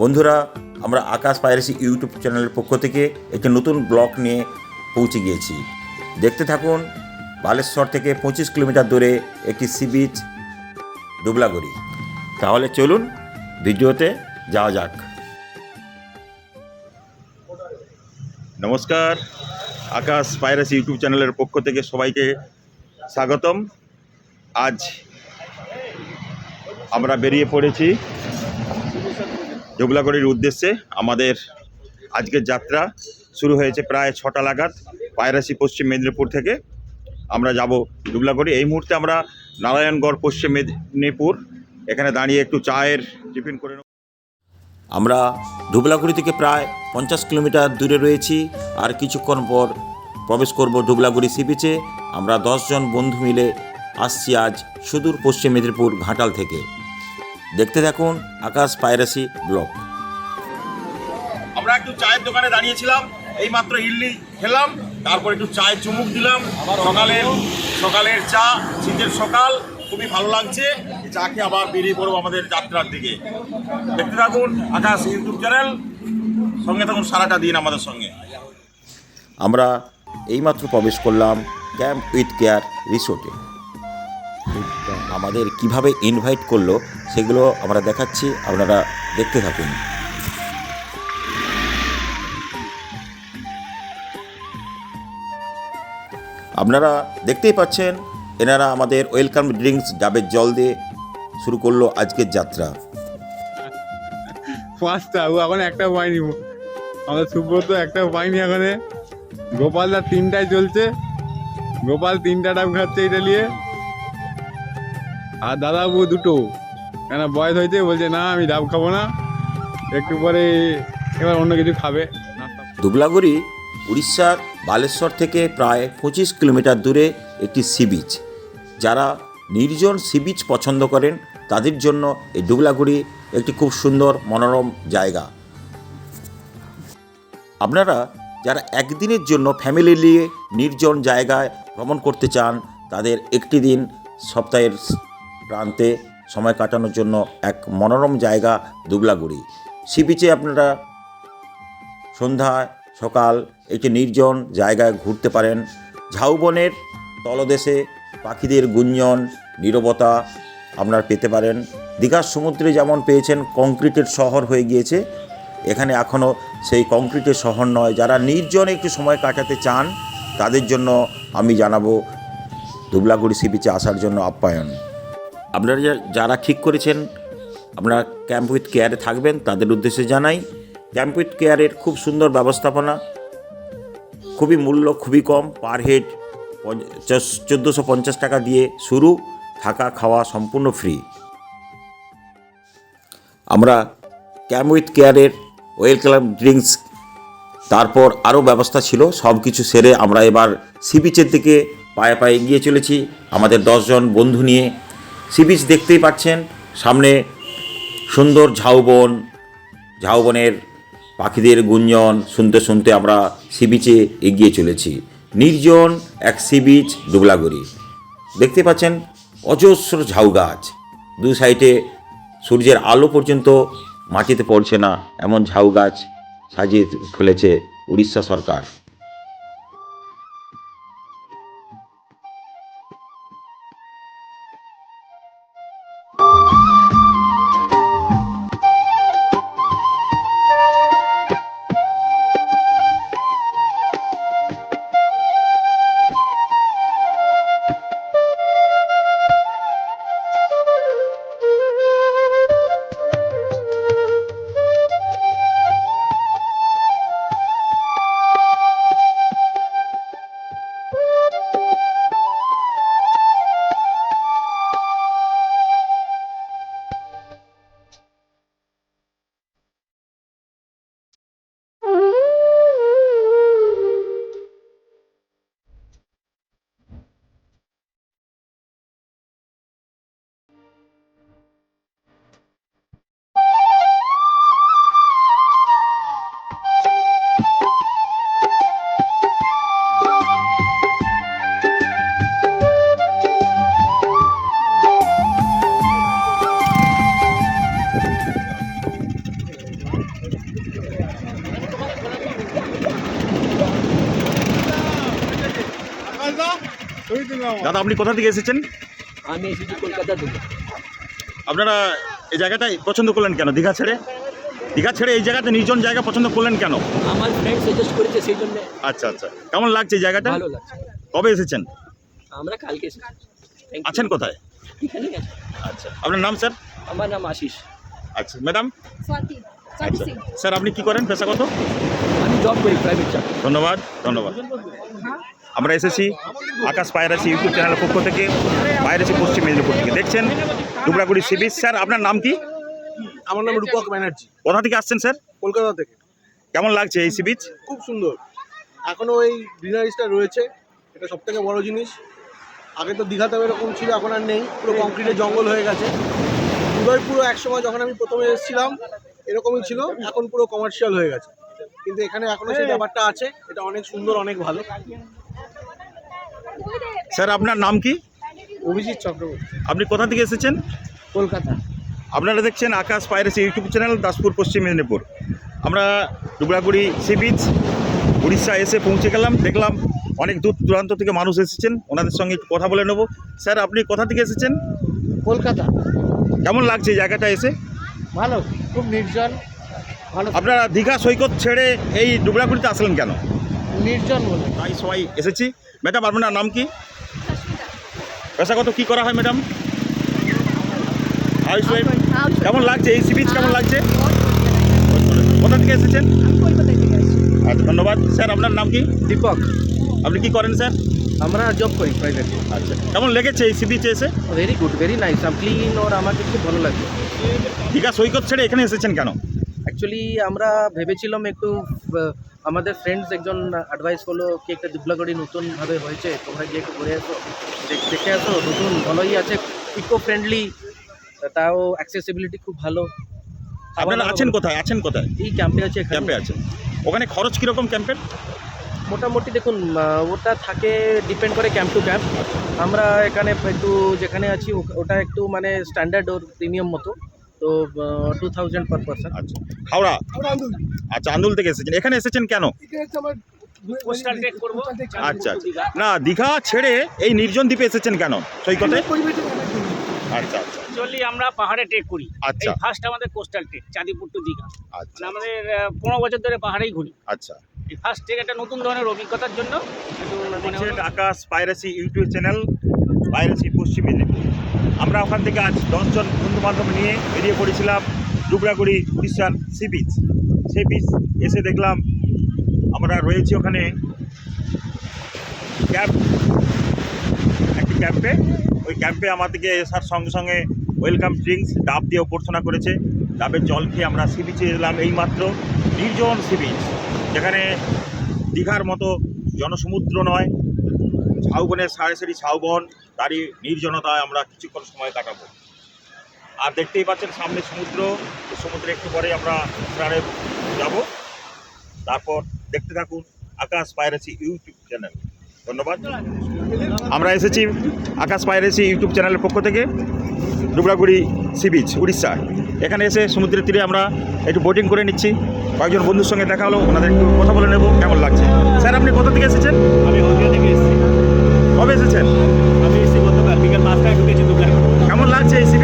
বন্ধুরা, আমরা আকাশ piracy YouTube চ্যানেলের পক্ষ থেকে একটি নতুন ব্লগ নিয়ে পৌঁছে গিয়েছি। দেখতে থাকুন, বালেশ্বর থেকে পঁচিশ কিলোমিটার দূরে একটি সি বিচ ডুবলাগড়ি তাহলে চলুন, ভিডিওতে যাওয়া যাক। নমস্কার, আকাশ পাইরাসি ইউটিউব চ্যানেলের পক্ষ থেকে সবাইকে স্বাগতম। আজ আমরা বেরিয়ে পড়েছি ডুবলাগড়ির উদ্দেশ্যে আমাদের আজকের যাত্রা শুরু হয়েছে প্রায় ছটা লাগাত পায়রাসি পশ্চিম মেদিনীপুর থেকে। আমরা যাব ডুবলাগড়ি এই মুহূর্তে আমরা নারায়ণগড় পশ্চিম মেদিনীপুর। এখানে দাঁড়িয়ে একটু চায়ের টিফিন করে আমরা ডুবলাগুড়ি থেকে প্রায় পঞ্চাশ কিলোমিটার দূরে রয়েছি আর কিছুক্ষণ পর প্রবেশ করব ডুবলাগুড়ি সি বিচে। আমরা দশজন বন্ধু মিলে আসছি আজ সুদূর পশ্চিম মেদিনীপুর ঘাটাল থেকে। দেখতে থাকুন আকাশ পায়রাসি ব্লক আমরা একটু চায়ের দোকানে দাঁড়িয়েছিলাম এই মাত্র ইডলি খেলাম তারপর একটু চায়ের চুমুক দিলাম সকালের সকালের চা শীতের সকাল খুবই ভালো লাগছে চা খেয়ে আবার বেরিয়ে পড়ব আমাদের যাত্রার দিকে। দেখতে থাকুন আকাশ ইউটিউব চ্যানেল সঙ্গে থাকুন সারাটা দিন আমাদের সঙ্গে। আমরা এইমাত্র প্রবেশ করলাম ক্যাম্প উইথ কেয়ার রিসোর্টে। আমাদের কীভাবে ইনভাইট করল, সেগুলো আমরা দেখাচ্ছি, আপনারা দেখতে থাকুন। আপনারা দেখতেই পাচ্ছেন, এনারা আমাদের ওয়েলকাম ড্রিঙ্কস ডাবের জল দিয়ে শুরু করল আজকের যাত্রা। পাঁচটা, ও এখন একটা পাইনি আমাদের সুব্রত একটা পাইনি এখানে। গোপালদা তিনটায় চলছে। গোপাল তিনটা ডাব খাচ্ছে এটা নিয়ে। আর দাদাবু দুটো। কেন বয়স হয়েছে বলছে, না, আমি ডাব খাব না। একটু পরে এবার অন্য কিছু খাবে। দুবলাগুড়ি, উড়িষ্যার বালেশ্বর থেকে প্রায় পঁচিশ কিলোমিটার দূরে একটি সি বিচ। যারা নির্জন সি বিচ পছন্দ করেন, তাদের জন্য এই ডুবলাগুড়ি একটি খুব সুন্দর মনোরম জায়গা। আপনারা যারা একদিনের জন্য ফ্যামিলি নিয়ে নির্জন জায়গায় ভ্রমণ করতে চান, তাদের একটি দিন সপ্তাহের প্রান্তে সময় কাটানোর জন্য এক মনোরম জায়গা দুবলাগুড়ি। সি বিচে আপনারা সন্ধ্যা, সকাল, একটি নির্জন জায়গায় ঘুরতে পারেন। ঝাউবনের তলদেশে পাখিদের গুঞ্জন, নীরবতা আপনারা পেতে পারেন। দীঘার সমুদ্রে যেমন পেয়েছেন কংক্রিটের শহর হয়ে গিয়েছে, এখানে এখনও সেই কংক্রিটের শহর নয়। যারা নির্জনে একটু সময় কাটাতে চান, তাদের জন্য আমি জানাব দুবলাগুড়ি সি বিচে আসার জন্য আপ্যায়ন। আপনারা যারা ঠিক করেছেন, আপনারা ক্যাম্প উইথ কেয়ারে থাকবেন, তাদের উদ্দেশ্যে জানাই ক্যাম্প উইথ কেয়ারের খুব সুন্দর ব্যবস্থাপনা, খুবই মূল্য, খুবই কম পার হেড চোদ্দোশো পঞ্চাশ টাকা দিয়ে শুরু, থাকা, খাওয়া সম্পূর্ণ ফ্রি আমরা ক্যাম্প উইথ কেয়ারের ওয়েলকাম ড্রিঙ্কস তারপর আরও ব্যবস্থা ছিল সব কিছু সেরে আমরা এবার সি বিচের দিকে পায়ে পায়ে এগিয়ে চলেছি। আমাদের দশজন বন্ধু নিয়ে সি বিচ দেখতেই পাচ্ছেন, সামনে সুন্দর ঝাউবন, ঝাউবনের পাখিদের গুঞ্জন শুনতে শুনতে আমরা সি বিচে এগিয়ে চলেছি। নির্জন এক সি বিচ ডুবলাগড়ি দেখতে পাচ্ছেন, অজস্র ঝাউ গাছ দু সাইডে সূর্যের আলো পর্যন্ত মাটিতে পড়ছে না, এমন ঝাউ গাছ সাজিয়ে ফেলেছে উড়িষ্যা সরকার। আপনি কোথা থেকে এসেছেন? আমি এসেছি কলকাতা থেকে। আপনারা এই জায়গাটাই পছন্দ করলেন কেন? দীঘা ছেড়ে? দীঘা ছেড়ে এই জায়গাতে নির্জন জায়গা পছন্দ করলেন কেন? আমার ফ্রেন্ড সাজেস্ট করেছে সেই জন্য। আচ্ছা আচ্ছা। কেমন লাগছে এই জায়গাটা? ভালো লাগছে। কবে এসেছেন? আমরা কালকে এসেছি। Thank you. আছেন কোথায়? এখানেই আছি। আচ্ছা। আপনার নাম স্যার? আমার নাম আশিস। আচ্ছা ম্যাডাম? স্বাতি স্বাতি আচ্ছা। সিং। স্যার আপনি কি করেন? পেশাগত? আমি জব করি প্রাইভেট চাকরি। ধন্যবাদ ধন্যবাদ। আমরা এসেছি আকাশ পায়রাসি ইউটিউব চ্যানেলের পক্ষ থেকে পায়রাসি পশ্চিম মেদিনীপুর থেকে। দেখছেন ডুবরাগুড়ি সি বিচ স্যার আপনার নাম কি? আমার নাম রূপক ব্যানার্জি। কোথা থেকে আসছেন স্যার? কলকাতা থেকে। কেমন লাগছে এই সি বিচ খুব সুন্দর। এখনও এই গ্রিনারিসটা রয়েছে এটা সব থেকে বড় জিনিস। আগে তো দীঘাতে এরকম ছিল এখন আর নেই পুরো কংক্রিটের জঙ্গল হয়ে গেছে। উদয়পুরও একসময় যখন আমি প্রথমে এসেছিলাম এরকমই ছিল এখন পুরো কমার্শিয়াল হয়ে গেছে। কিন্তু এখানে এখনও সেই ব্যাপারটা আছে এটা অনেক সুন্দর অনেক ভালো। স্যার আপনার নাম কি? অভিজিৎ চক্রবর্তী। আপনি কোথা থেকে এসেছেন? কলকাতা। আপনারা দেখছেন আকাশ পায়রাসি ইউটিউব চ্যানেল দাসপুর পশ্চিম মেদিনীপুর। আমরা ডুবরাগুড়ি সি বিচ উড়িষ্যা এসে পৌঁছে গেলাম দেখলাম অনেক দূর দূরান্ত থেকে মানুষ এসেছেন। ওনাদের সঙ্গে একটু কথা বলে নেব। স্যার আপনি কোথা থেকে এসেছেন? কলকাতা। কেমন লাগছে এই জায়গাটা এসে? ভালো খুব নির্জন ভালো। আপনারা দীঘা সৈকত ছেড়ে এই ডুবরাগুড়িতে আসলেন কেন? নির্জন বলে। তাই সবাই এসেছি। ম্যাডাম আপনার নাম কি? পেশাগত কি করা হয় ম্যাডাম হাউস ওয়াইফ কেমন লাগছে? এই সি বিচ কেমন লাগছে? কোথা থেকে এসেছেন? আচ্ছা ধন্যবাদ। স্যার আপনার নাম কি? দীপক। আপনি কি করেন স্যার আমরা জব করি প্রাইভেট আচ্ছা। কেমন লেগেছে এই সি বিচে এসে very good very nice clean ওর আমাকে খুব ভালো লাগে দীঘা সৈকত ছেড়ে এখানে এসেছেন কেন? অ্যাকচুয়ালি আমরা ভেবেছিলাম একটু আমাদের ফ্রেন্ডস একজন অ্যাডভাইস করল কি একটা দুবলাগড়ি নতুনভাবে হয়েছে তোমরা গিয়ে একটু ঘুরে আসো। দেখ- আসো নতুন ভালোই আছে ইকো ফ্রেন্ডলি তাও অ্যাক্সেসিবিলিটি খুব ভালো। আপনারা আছেন কোথায়? আছেন কোথায়? এই ক্যাম্পে আছে ক্যাম্পে আছেন। ওখানে খরচ কীরকম ক্যাম্পের মোটামুটি দেখুন ওটা থাকে ডিপেন্ড করে ক্যাম্প টু ক্যাম্প আমরা এখানে একটু যেখানে আছি ওটা একটু মানে স্ট্যান্ডার্ড ওর প্রিমিয়াম মতো। তো টু থাউজেন্ড পার পার্সন আচ্ছা। হাওড়া? আচ্ছা আন্দুল থেকে এসেছেন। এখানে এসেছেন কেন? আচ্ছা আচ্ছা। না দীঘা ছেড়ে এই নির্জন দ্বীপে এসেছেন কেন? সৈকতে? আচ্ছা আচ্ছা। অ্যাকচুয়ালি আমরা পাহাড়ে ট্রেক করি। আচ্ছা। ফার্স্ট আমাদের coastal trek Chandipur to Digha. আচ্ছা। মানে আমাদের পনেরো বছর ধরে পাহাড়েই ঘুরি। আচ্ছা। এই ফার্স্ট ট্রেক একটা নতুন ধরনের অভিজ্ঞতার জন্য। মনে আকাশ পাইরাসি ইউটিউব চ্যানেল পাইরাসি পশ্চিম মেদিনীপুর। আমরা ওখান থেকে আজ দশজন বন্ধু বান্ধব নিয়ে বেরিয়ে পড়েছিলাম ডুবরাগুড়ি উড়িষ্যার সি বিচ। সেই বিচ এসে দেখলাম আমরা রয়েছি ওখানে। ক্যাম্প, একটি ক্যাম্পে। ওই ক্যাম্পে আমাদেরকে এসার সঙ্গে সঙ্গে ওয়েলকাম ড্রিঙ্কস, ডাব দিয়ে অভ্যর্থনা করেছে। ডাবের জল খেয়ে আমরা সি বিচে এলাম এইমাত্র। নির্জন সি বিচ, যেখানে দীঘার মতো জনসমুদ্র নয়। ঝাউবনের সাড়ে সারি ঝাউবন তারই নির্জনতায় আমরা কিছুক্ষণ সময় কাটাবো। আর দেখতেই পাচ্ছেন সামনে সমুদ্র সমুদ্রে একটু পরে আমরা স্নানে যাব। তারপর দেখতে থাকুন আকাশ পাইরেসি ইউটিউব চ্যানেল। ধন্যবাদ। আমরা এসেছি আকাশ পাইরেসি ইউটিউব চ্যানেলের পক্ষ থেকে ডুবরাগুড়ি সি বিচ উড়িষ্যা। এখানে এসে সমুদ্রের তীরে আমরা একটু বোটিং করে নিচ্ছি। কয়েকজন বন্ধুর সঙ্গে দেখা হলো ওনাদের একটু কথা বলে নেব কেমন লাগছে? স্যার আপনি কোথা থেকে এসেছেন? আমি হলদিয়া থেকে এসেছি। কবে এসেছেন? বিকেল পাঁচটায় ঢুকেছি দুপুরে। কেমন লাগছে এই সি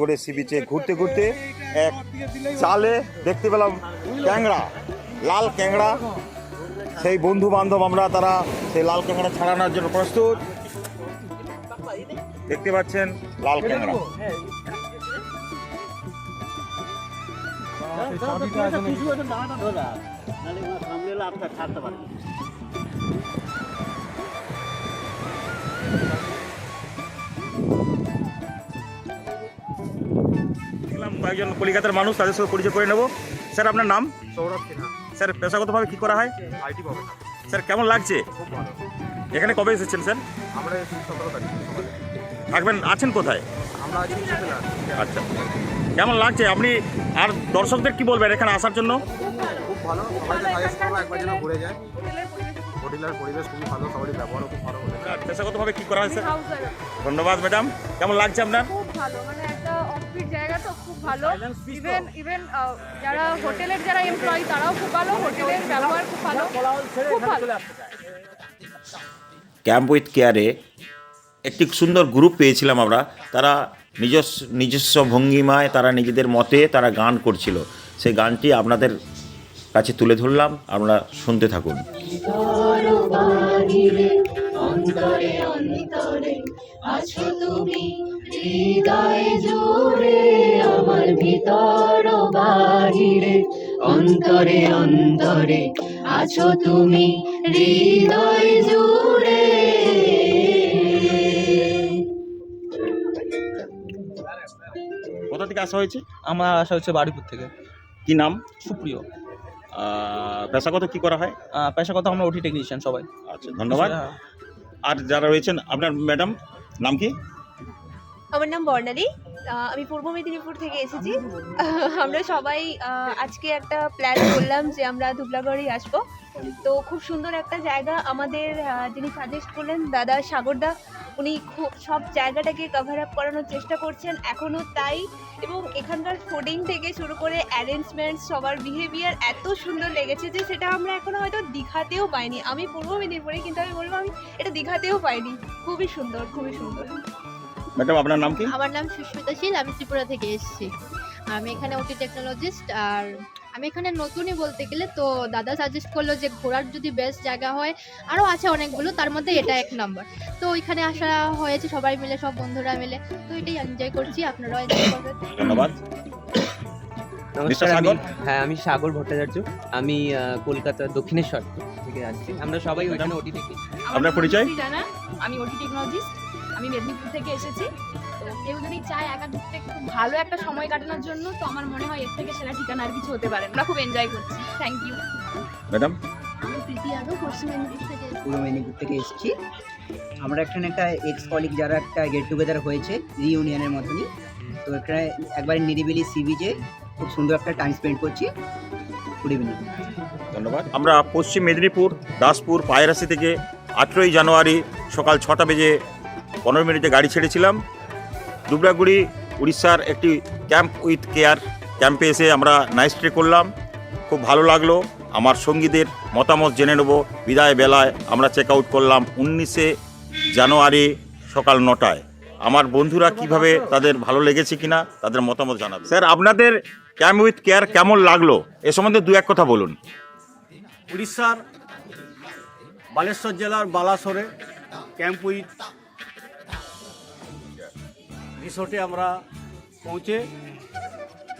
বিচ সি বিচে ঘুরতে ঘুরতে এক চালে দেখতে পেলাম ক্যাংড়া, লাল ক্যাংড়া। সেই বন্ধু বান্ধব আমরা, তারা সেই লাল ক্যাংড়া ছাড়ানোর জন্য প্রস্তুত। দেখতে পাচ্ছেন লাল ক্যাংড়া। দেখলাম কয়েকজন কলিকাতার মানুষ তাদের সাথে পরিচয় করে নেব। স্যার আপনার নাম? সৌরভ সিনহা। স্যার পেশাগতভাবে কি করা হয়? আইটি স্যার কেমন লাগছে? এখানে কবে এসেছেন স্যার? আমরা সতেরো তারিখ থাকবেন আছেন কোথায়? আমরা আছি আচ্ছা। কেমন লাগছে? আপনি আর দর্শকদের কি বলবেন এখানে আসার জন্য? খুব ভালো। সবাইকে সাজেস্ট করব একবার যেন ঘুরে যায়। হোটেলের পরিবেশ খুবই ভালো সবারই ব্যবহারও খুব ভালো। পেশাগতভাবে কি করা হয় স্যার? ধন্যবাদ ম্যাডাম। কেমন লাগছে আপনার? খুব ভালো মানে ভালো। ইভেন ইভেন যারা হোটেলের যারা এমপ্লয়ি তারাও খুব ভালো হোটেলের ব্যবহার খুব ভালো। খুব ভালো। ক্যাম্প উইথ কেয়ারে একটি সুন্দর গ্রুপ পেয়েছিলাম আমরা। তারা নিজস্ব নিজস্ব ভঙ্গিমায় তারা নিজেদের মতে তারা গান করছিল। সেই গানটি আপনাদের কাছে তুলে ধরলাম। আমরা শুনতে থাকুন। অন্তরে অন্তরে আছো তুমি। হৃদয় জুড়ে আমার ভিতর বাহিরে অন্তরে অন্তরে আছো তুমি হৃদয় জুড়ে। কোথা থেকে আসা হয়েছে? আমার আশা হচ্ছে বাড়িপুর থেকে। কি নাম? সুপ্রিয়। পেশাগত কি করা হয়? আহ, পেশাগত আমরা ওটি টেকনিশিয়ান সবাই। আচ্ছা ধন্যবাদ। আর যারা রয়েছেন আপনার ম্যাডাম নাম কি? আমার নাম বর্ণালী। আমি পূর্ব মেদিনীপুর থেকে এসেছি। আমরা সবাই আজকে একটা প্ল্যান করলাম যে আমরা ধুবলাগড়েই আসব। তো খুব সুন্দর একটা জায়গা আমাদের যিনি সাজেস্ট করলেন, দাদা সাগরদা, উনি খুব, সব জায়গাটাকে কভার আপ করানোর চেষ্টা করছেন এখনও তাই। এবং এখানকার ফুডিং থেকে শুরু করে অ্যারেঞ্জমেন্ট সবার বিহেভিয়ার এত সুন্দর লেগেছে যে সেটা আমরা এখনও হয়তো দীঘাতেও পাইনি। আমি পূর্ব মেদিনীপুরে, কিন্তু আমি বলব আমি এটা দীঘাতেও পাইনি। খুবই সুন্দর খুবই সুন্দর। ম্যাডাম আপনার নাম কি? আমার নাম সুস্মিতা শীল আমি ত্রিপুরা থেকে এসেছি। আমি এখানে ওটি টেকনোলজিস্ট আর আমি এখানে নতুনই বলতে গেলে তো দাদা সাজেস্ট করল যে ঘোরার যদি বেস্ট জায়গা হয় আরও আছে অনেকগুলো তার মধ্যে এটা এক নম্বর তো ওইখানে আসা হয়েছে সবাই মিলে সব বন্ধুরা মিলে। তো এটাই এনজয় করছি আপনারাও এনজয় করবেন। ধন্যবাদ। নমস্কার আমি হ্যাঁ আমি সাগর ভট্টাচার্য। আমি কলকাতার দক্ষিণেশ্বর থেকে আসছি। আমরা সবাই ওইখানে ওটি দেখি আপনার পরিচয়? আমি ওটি টেকনোলজিস্ট আমি মেদিনীপুর থেকে এসেছি। তো কেউ যদি চায় একা ঘুরতে খুব ভালো একটা সময় কাটানোর জন্য তো আমার মনে হয় এর থেকে সেরা ঠিকানা আর কিছু হতে পারে আমরা খুব এনজয় করছি। Thank you madam? আমি প্রীতি যাদব পশ্চিম মেদিনীপুর থেকে পূর্ব মেদিনীপুর থেকে এসেছি। আমরা এখানে একটা এক্স কলিগ যারা একটা গেট টুগেদার হয়েছে রিইউনিয়নের মতনই। তো এখানে একবারে নিরিবিলি সি বিচে খুব সুন্দর একটা টাইম স্পেন্ড করছি। গুড ইভিনিং ধন্যবাদ। আমরা পশ্চিম মেদিনীপুর দাসপুর পায়রাসি থেকে আঠেরোই জানুয়ারি সকাল ছটা বেজে পনেরো মিনিটে গাড়ি ছেড়েছিলাম। দুবরাগুড়ি উড়িষ্যার একটি ক্যাম্প উইথ কেয়ার ক্যাম্পে এসে আমরা নাইট স্টে করলাম। খুব ভালো লাগল। আমার সঙ্গীদের মতামত জেনে নেব। বিদায় বেলায় আমরা চেক আউট করলাম উনিশে জানুয়ারি সকাল নটায়। আমার বন্ধুরা কীভাবে তাদের ভালো লেগেছে কিনা তাদের মতামত জানাবে। স্যার আপনাদের ক্যাম্প উইথ কেয়ার কেমন লাগল? এ সম্বন্ধে দু এক কথা বলুন। উড়িষ্যার বালেশ্বর জেলার বালাসরে ক্যাম্প উইথ রিসোর্টে আমরা পৌঁছে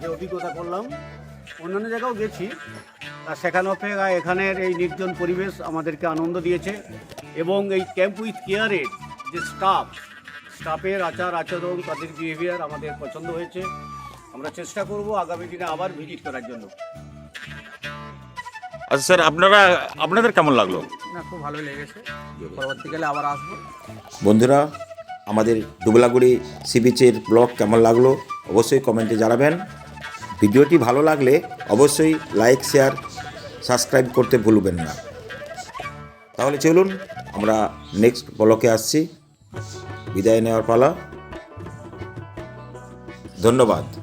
যে অভিজ্ঞতা করলাম। অন্যান্য জায়গাও গেছি আর সেখানে অপেক্ষা এখানের এই নির্জন পরিবেশ আমাদেরকে আনন্দ দিয়েছে এবং এই ক্যাম্প উইথ কেয়ারের যে স্টাফ স্টাফের আচার আচরণ তাদের বিহেভিয়ার আমাদের পছন্দ হয়েছে। আমরা চেষ্টা করব আগামী দিনে আবার ভিজিট করার জন্য। আচ্ছা স্যার আপনারা আপনাদের কেমন লাগল? না খুব ভালো লেগেছে। পরবর্তীকালে আবার আসব। বন্ধুরা আমাদের ডুবলাগুড়ি সি বিচের ব্লগ কেমন লাগল অবশ্যই কমেন্টে জানাবেন। ভিডিওটি ভালো লাগলে অবশ্যই লাইক, শেয়ার, সাবস্ক্রাইব করতে ভুলবেন না। তাহলে চলুন আমরা নেক্সট ব্লকে আসছি। বিদায় নেওয়ার পালা। ধন্যবাদ।